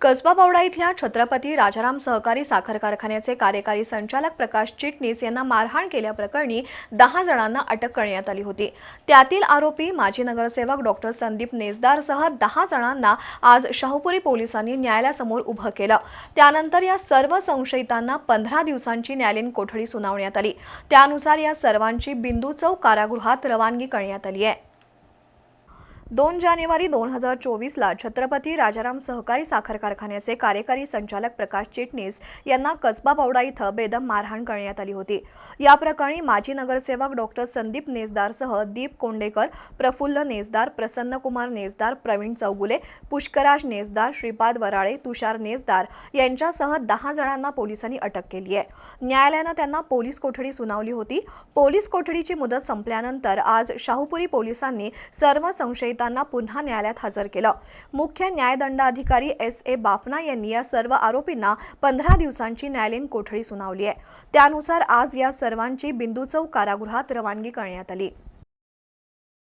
कसबा पावडा इथल्या छत्रपती राजाराम सहकारी साखर कारखान्याचे कार्यकारी संचालक प्रकाश चिटणीस यांना मारहाण केल्याप्रकरणी दहा जणांना अटक करण्यात आली होती. त्यातील आरोपी माजी नगरसेवक डॉक्टर संदीप नेसदारसह दहा जणांना आज शाहूपुरी पोलिसांनी न्यायालयासमोर उभं केलं. त्यानंतर या सर्व संशयितांना पंधरा दिवसांची न्यायालयीन कोठडी सुनावण्यात आली. त्यानुसार या सर्वांची बिंदू चौक कारागृहात रवानगी करण्यात आली आहे. दोन जानेवारी दोन हजार चोवीसला छत्रपती राजाराम सहकारी साखर कारखान्याचे कार्यकारी संचालक प्रकाश चिटणीस यांना कसबा पावडा इथं बेदम मारहाण करण्यात आली होती. या प्रकरणी माजी नगरसेवक डॉक्टर संदीप नेसदारसह दीप कोंडेकर प्रफुल्ल नेसदार प्रसन्नकुमार नेसदार प्रवीण चौगुले पुष्कराज नेसदार श्रीपाद वराळे तुषार नेसदार यांच्यासह दहा जणांना पोलिसांनी अटक केली आहे. न्यायालयानं त्यांना पोलीस कोठडी सुनावली होती. पोलीस कोठडीची मुदत संपल्यानंतर आज शाहूपुरी पोलिसांनी सर्व संशयित संशयितांना पुन्हा न्यायालयात हजर केलं. मुख्य न्यायदंडाधिकारी एस ए बाफना यांनी या सर्व आरोपींना पंधरा दिवसांची न्यायालयीन कोठडी सुनावली आहे. त्यानुसार आज या सर्वांची बिंदू चौक कारागृहात रवानगी करण्यात आली.